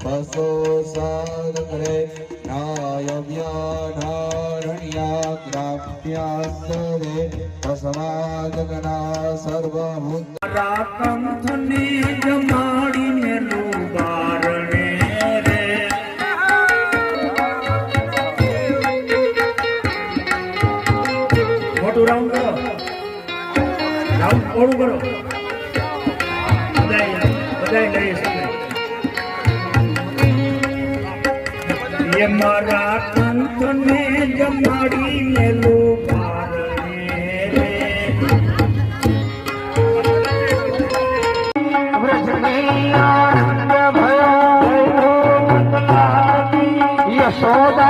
પશો સાદગ્રે નાયવ્યાધારણ્યા ગ્રામ્યાસ્તરે તસ્માદ ગણા સર્વભૂત કંઠને જમાડીને લુબારણે રે મોટું રાઉન્ડ કરો રાઉન્ડ ઓળું કરો બધાય બધાય લઈ શકે એ મારા કંઠને જમાડીને લુબારણે રે યશોદા